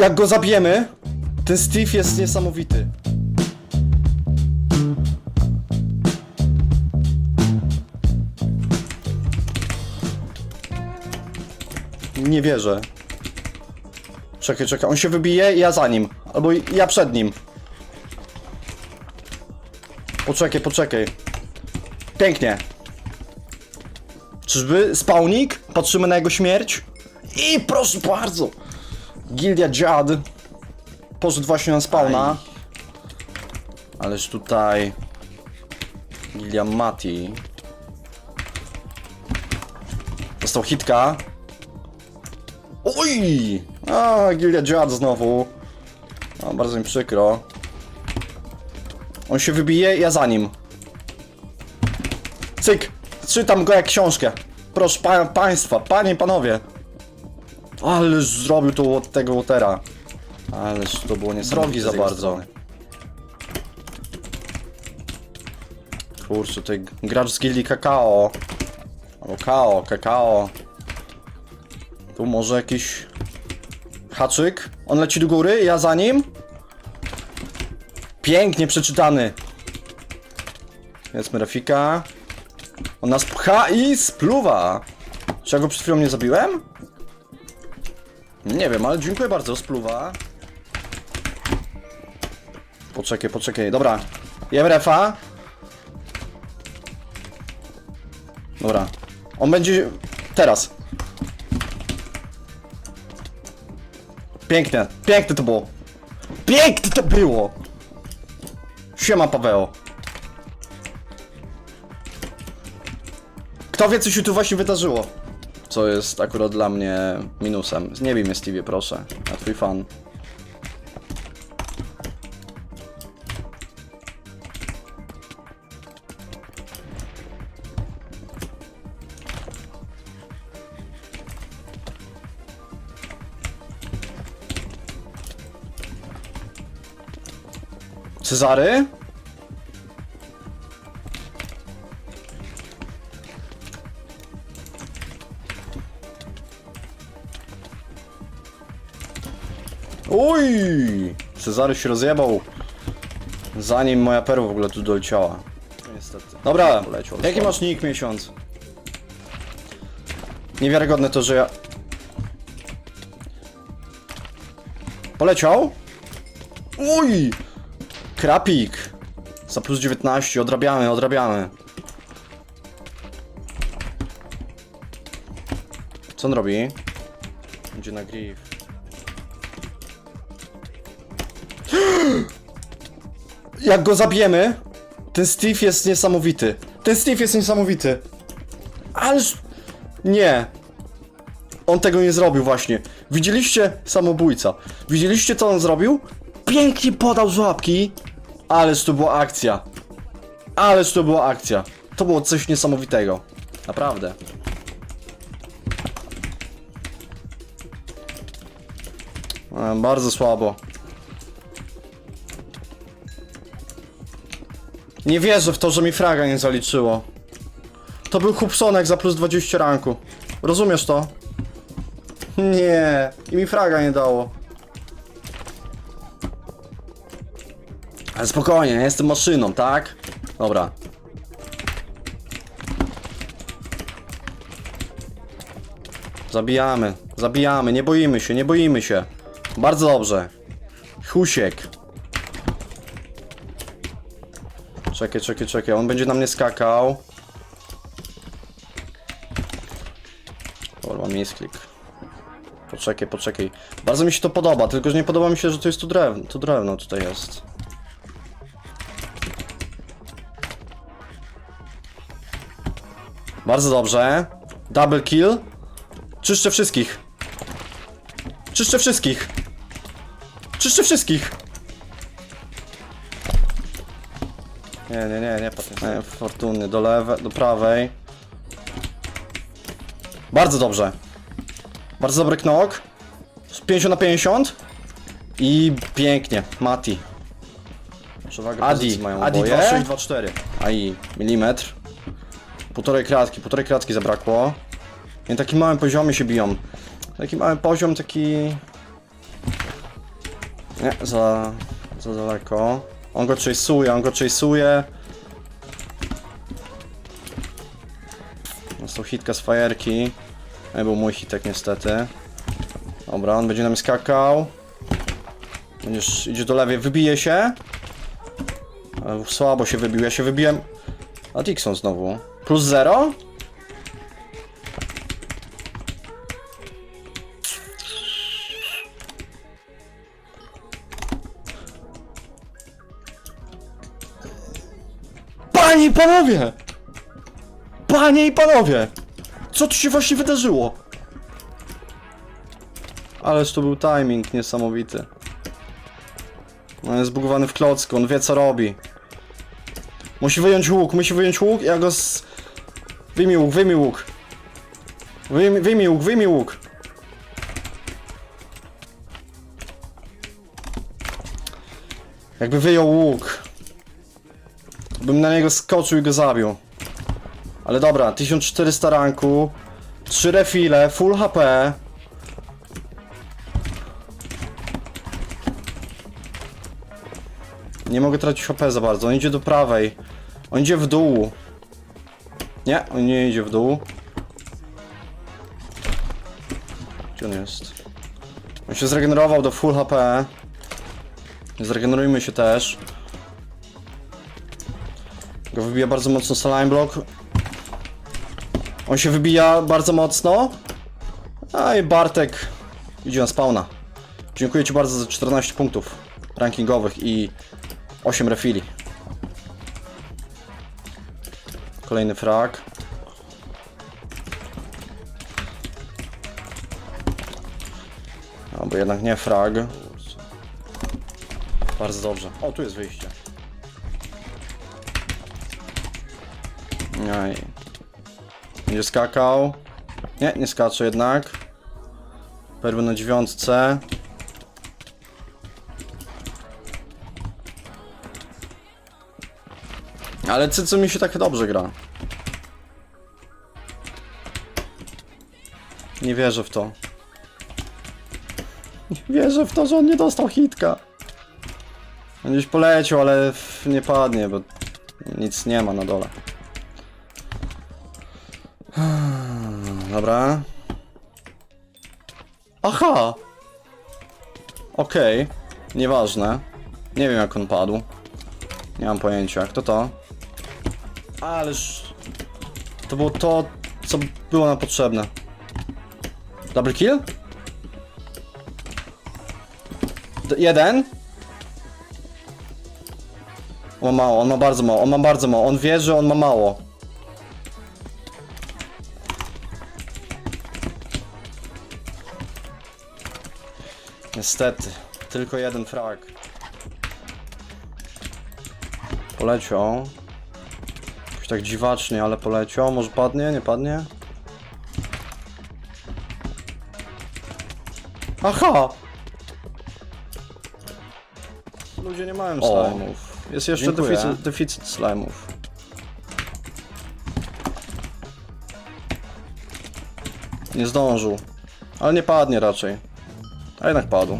Jak go zabijemy, ten Steve jest niesamowity. Nie wierzę. Czekaj, czekaj, on się wybije i ja za nim. Albo ja przed nim. Poczekaj, poczekaj. Pięknie. Czyżby spawnik? Patrzymy na jego śmierć. I proszę bardzo. Gildia Dziad. Poszedł właśnie na spawna. Ależ tutaj... Gildia Mati. Dostał hitka. Oj! A, Gildia Dziad znowu. A, bardzo mi przykro. On się wybije, ja za nim. Cyk! Czytam go jak książkę. Proszę pa państwa, panie i panowie. Ależ zrobił to od tego Watera. Ależ to było nie drogi za bardzo. Kurczę, tutaj gracz z gildii kakao. Albo kao, kakao. Tu może jakiś haczyk. On leci do góry, ja za nim. Pięknie przeczytany. Jest Rafika. On nas pcha i spluwa. Czy ja go przed chwilą nie zabiłem? Nie wiem, ale dziękuję bardzo, spluwa. Poczekaj, poczekaj. Dobra. Jem refa. Dobra. On będzie... Teraz. Piękne. Piękne to było. Piękne to było. Siema, Paweł. Kto wie, co się tu właśnie wydarzyło? Co jest akurat dla mnie minusem. Nie bij mnie, Stevie, proszę. Ja twój fan. Cezary? Uj! Cezary się rozjebał. Zanim moja perła w ogóle tu doleciała. Niestety. Dobra, jaki masz nick miesiąc? Niewiarygodne to, że ja... Poleciał? Uj! Krapik! Za plus 19, odrabiamy, odrabiamy. Co on robi? Idzie na griff. Jak go zabijemy, ten Steve jest niesamowity. Ten Steve jest niesamowity. Ależ... Nie. On tego nie zrobił właśnie. Widzieliście samobójca. Widzieliście co on zrobił? Pięknie podał z łapki. Ależ to była akcja. Ależ to była akcja. To było coś niesamowitego. Naprawdę. E, bardzo słabo. Nie wierzę w to, że mi fraga nie zaliczyło. To był Hubsonek za plus 20 ranku. Rozumiesz to? Nie. I mi fraga nie dało. Ale spokojnie, ja jestem maszyną, tak? Dobra. Zabijamy, zabijamy, nie boimy się, nie boimy się. Bardzo dobrze. Husiek. Czekaj, czekaj, czekaj, on będzie na mnie skakał. Mam misklik. Poczekaj, poczekaj. Bardzo mi się to podoba, tylko że nie podoba mi się, że to jest tu drewno. Tu drewno tutaj jest. Bardzo dobrze. Double kill. Czyszczę wszystkich. Czyszczę wszystkich. Czyszczę wszystkich. Nie, nie, nie, nie, patrz. Nie, fortunny, do lewej, do prawej. Bardzo dobrze. Bardzo dobry knok. 50 na 50. I pięknie, Mati. Przewagę Adi, mają Adi oboje. 2,6, 2,4. Ai, milimetr. Półtorej kratki, półtorej kratki zabrakło. Na takim małym poziomie się biją. Taki mały poziom, taki... Nie, za, za daleko. On go chase'uje, on go chase'uje. Dostał hitka z fajerki. Nie był mój hitek niestety. Dobra, on będzie nam skakał. Będziesz, idzie do lewej, wybije się. Słabo się wybił, ja się wybiłem. A Dixon znowu. Plus zero? Panie i panowie! Panie i panowie! Co tu się właśnie wydarzyło? Ależ to był timing niesamowity. On jest zbugowany w klocku, on wie co robi. Musi wyjąć łuk, musi wyjąć łuk, ja go z... Wyjmij łuk, wyjmij łuk. Wyjmij, wyjmij łuk, wyjmij łuk. Jakby wyjął łuk. Bym na niego skoczył i go zabił. Ale dobra, 1400 ranku. 3 refile, full HP. Nie mogę tracić HP za bardzo. On idzie do prawej. On idzie w dół. Nie, on nie idzie w dół. Gdzie on jest? On się zregenerował do full HP. Zregenerujmy się też. Go wybija bardzo mocno slime block. On się wybija bardzo mocno. A i Bartek idzie na spawna. Dziękuję Ci bardzo za 14 punktów rankingowych i 8 refili. Kolejny frag. Albo jednak nie frag. Bardzo dobrze. O, tu jest wyjście. Aj. Będzie skakał. Nie, nie skacze jednak. Perły na dziewiątce. Ale Cycu mi się tak dobrze gra. Nie wierzę w to. Nie wierzę w to, że on nie dostał hitka. On gdzieś poleciał, ale nie padnie, bo nic nie ma na dole. Dobra. Aha! Okej, nieważne. Nie wiem jak on padł. Nie mam pojęcia. Kto to? Ależ... To było to, co było nam potrzebne. Double kill? D jeden? On ma mało, on ma bardzo mało, on ma bardzo mało. On wie, że on ma mało. Niestety, tylko jeden frag. Poleciał. Jakoś tak dziwacznie, ale poleciał. Może padnie, nie padnie? Aha! Ludzie nie mają slime'ów. Jest jeszcze Dziękuję. deficyt, deficyt slime'ów. Nie zdążył. Ale nie padnie raczej. a jednak padł.